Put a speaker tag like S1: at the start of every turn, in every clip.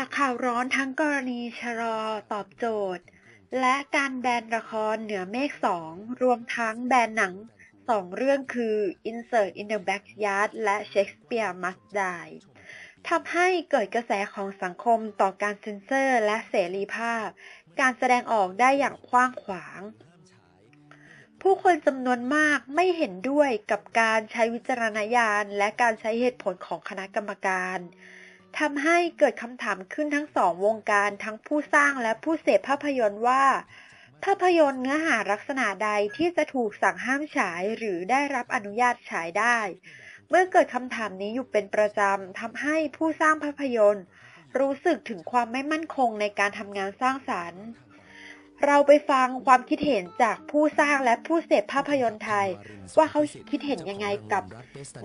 S1: ากข่าวร้อนทั้งกรณีชะลอตอบโจทย์ และการแบนละครเหนือเมฆสองรวมทั้งแบนหนังสองเรื่องคือ Insert in the Backyard และ Shakespeare Must Die ทำให้เกิดกระแสของสังคมต่อการเซ็นเซอร์และเสรีภาพ การแสดงออกได้อย่างกว้างขวาง ผู้คนจำนวนมากไม่เห็นด้วยกับการใช้วิจารณญาณและการใช้เหตุผลของคณะกรรมการ ทำให้เกิดคำถามขึ้นทั้งสองวงการทั้งผู้สร้างและผู้เสพภาพยนตร์ว่า ภาพยนตร์เนื้อหาลักษณะใดที่จะถูกสั่งห้ามฉายหรือได้รับอนุญาตฉายได้ เมื่อเกิดคำถามนี้อยู่เป็นประจำทำให้ผู้สร้างภาพยนตร์ รู้สึกถึงความไม่มั่นคงในการทำงานสร้างสรรค์ เราไปฟังความคิดเห็นจากผู้สร้างและผู้เสพภาพยนตร์ไทย ว่าเขาคิดเห็นยังไงกับ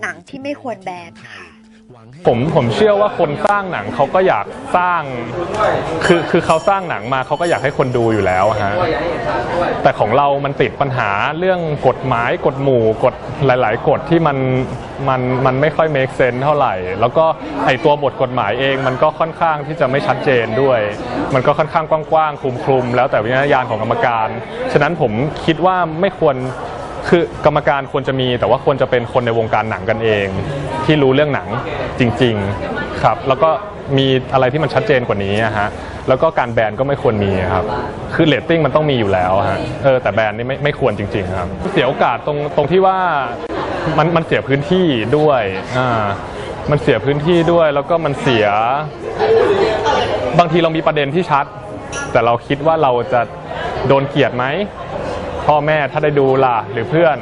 S1: หนังที่ไม่ควรแบนค่ะ
S2: ผมผมเชื่อว่าคนสร้างหนังเขาก็อยากสร้าง คือคือเขาสร้างหนังมาเขาก็อยากให้คนดูอยู่แล้วฮะแต่ของเรามันติดปัญหาเรื่องกฎหมายกฎหมู่กฎหลาย ๆ กฎที่มันมันมันไม่ค่อย make sense เท่าไหร่ แล้วก็ไอตัวบทกฎหมายเองมันก็ค่อนข้างที่จะไม่ชัดเจนด้วย มันก็ค่อนข้างกว้างๆคลุมๆแล้วแต่วิญญาณของกรรมการ ฉะนั้นผมคิดว่าไม่ควร คือกรรมการควรจะมี แต่ว่าควรจะเป็นคนในวงการหนังกันเอง ที่รู้เรื่องหนังจริง ๆครับ แล้วก็มีอะไรที่มันชัดเจนกว่านี้ฮะแล้วก็การแบนก็ไม่ควรมีครับคือเรตติ้งมันต้องมีอยู่แล้วฮะเออแต่แบนนี่ไม่ไม่ควรจริง ๆ ครับ เสียโอกาสตรงตรงที่ว่ามันมันเสียพื้นที่ด้วยอ่ามันเสียพื้นที่ด้วยแล้วก็มันเสีย บางทีเรามีประเด็นที่ชัด แต่เราคิดว่าเราจะโดนเกลียดไหม พ่อแม่ถ้าได้ดูล่ะหรือเพื่อน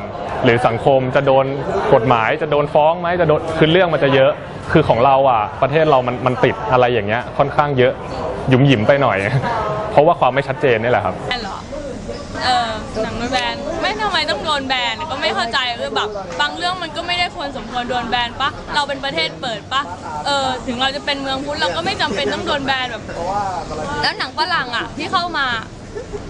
S2: หรือสังคมจะโดนกฎหมายจะโดนฟ้องไหมจะโดนคือเรื่องมันจะเยอะ คือของเราอะ ประเทศเรามันมันติดอะไรอย่างเงี้ยค่อนข้างเยอะหยุมหยิมไปหน่อย เพราะว่าความไม่ชัดเจนนี่แหละครับ
S3: แบนเหรอ เออหนังโดนแบน ไม่ทำไมต้องโดนแบน ก็ไม่เข้าใจคือแบบบางเรื่องมันก็ไม่ได้ควรสมควรโดนแบนปะเราเป็นประเทศเปิดปะเออถึงเราจะเป็นเมืองพุทธเราก็ไม่จำเป็นต้องโดนแบนแบบ แล้วหนังฝรั่งอะที่เข้ามา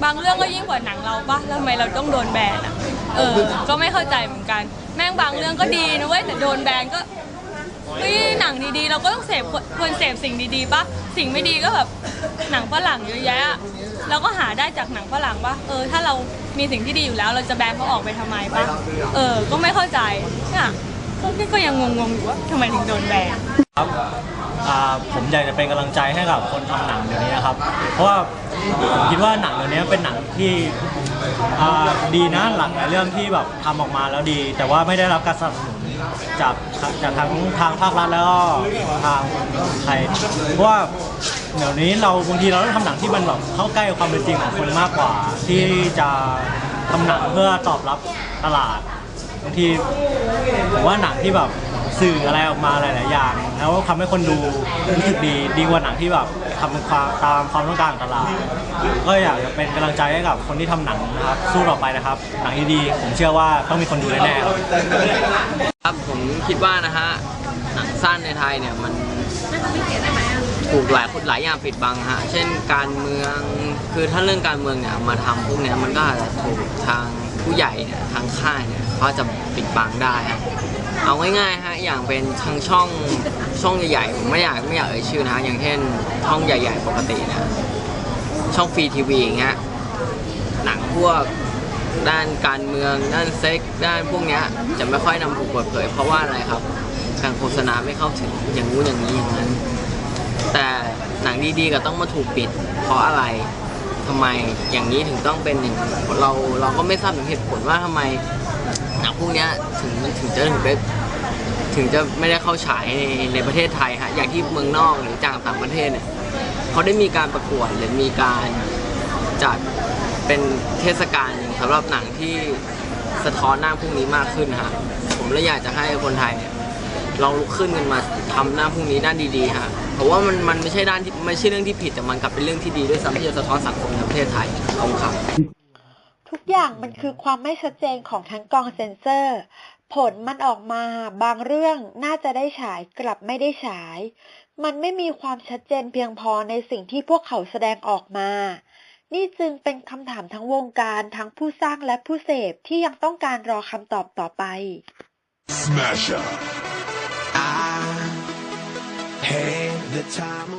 S3: บางเรื่องก็ยิ่งกว่าหนังเราปะแล้วทำไมเราต้องโดนแบนอะ เออ ก็ไม่เข้าใจเหมือนกัน แม่งบางเรื่องก็ดีนะเว้ยแต่โดนแบนก็เฮ้ยหนังดีๆ เราก็ต้องเสพควรเสพสิ่งดีๆปะสิ่งไม่ดีก็แบบหนังฝรั่งเยอะแยะเราก็หาได้จากหนังฝรั่งปะเออ ถ้าเรามีสิ่งที่ดีอยู่แล้วเราจะแบนเขาออกไปทำไมปะเออ ก็ไม่เข้าใจเนี่ยพวกนี้ก็ยังงงๆอยู่ว่าทำไมถึงโดนแบน
S4: ครับ อ่าผมอยากจะเป็นกำลังใจให้กับคนทำหนังเดี๋ยวนี้นะครับ เพราะว่าผมคิดว่าหนังเดี๋ยวนี้เป็นหนังที่อ่าดีนะหลังหลายเรื่องที่แบบทำออกมาแล้วดี แต่ว่าไม่ได้รับการสนับสนุนจากจากทางทางภาครัฐแล้วก็ทางไทยเพราะว่าเดี๋ยวนี้เราบางทีเราต้องทำหนังที่มันแบบเข้าใกล้ความเป็นจริงของคนมากกว่า ที่จะทำหนังเพื่อตอบรับตลาดบางทีผมว่าหนังที่แบบ สื่ออะไรออกมาหลาย ๆ อย่าง แล้วทำให้คนดูรู้สึกดีดีกว่าหนังที่แบบทำความตามความต้องการของตลาดก็อยากจะเป็นกำลังใจให้กับคนที่ทำหนังนะครับสู้ต่อไปนะครับ หนังดีๆผมเชื่อว่าต้องมีคนดูแน่ๆครับ
S5: ครับผมคิดว่านะฮะหนังสั้นในไทยเนี่ยมันถูกหลายหลายอย่างปิดบังฮะ เช่นการเมืองคือถ้าเรื่องการเมืองเนี่ยมาทำพวกเนี้ยมันก็อาจจะถูกทางผู้ใหญ่เนี่ยทางค่ายเนี่ยเขาจะปิดบังได้ฮะ เอาง่ายๆฮะอย่างเป็นทางช่องช่องใหญ่ๆผมไม่อยากไม่อยากเอ่ยชื่อนะ อย่างเช่นช่องใหญ่ ๆ ปกตินี่ยช่องฟรีทีวีอย่างเงี้ยหนังพวกด้านการเมืองด้านเซ็กด้านพวกเนี้ยจะไม่ค่อยนำถูกเปิดเผยเพราะว่าอะไรครับการโฆษณาไม่เข้าถึงอย่างงู้นอย่างนี้อย่างนั้น แต่หนังดีๆก็ต้องมาถูกปิด เพราะอะไรทำไมอย่างนี้ถึงต้องเป็นอย่างเราเราก็ไม่ทราบถึงเหตุผลว่าทำไม หนังพวกเนี้ยถึงถึงจะถึงได้ถึงจะไม่ได้เข้าฉายในในประเทศไทยฮะอย่างที่เมืองนอกหรือจากต่างประเทศเนี่ยเขาได้มีการประกวดหรือมีการจัดเป็นเทศกาลสำหรับหนังที่สะท้อนหน้าพวกนี้มากขึ้นฮะผมเลยอยากจะให้คนไทยเนี่ยลองลุกขึ้นกันมาทำหน้าพวกนี้ด้านดีๆฮะเพราะว่ามันมันไม่ใช่ด้านที่ไม่ใช่เรื่องที่ผิดแต่มันกลับเป็นเรื่องที่ดีด้วยซ้ำที่จะสะท้อนสังคมในประเทศไทยขอบคุณครับ
S1: ทุกอย่างมันคือความไม่ชัดเจนของทั้งกองเซ็นเซอร์ ผลมันออกมาบางเรื่องน่าจะได้ฉายกลับไม่ได้ฉาย มันไม่มีความชัดเจนเพียงพอในสิ่งที่พวกเขาแสดงออกมา นี่จึงเป็นคำถามทั้งวงการทั้งผู้สร้างและผู้เสพที่ยังต้องการรอคำตอบต่อไป
S6: Smash up.
S7: I had the time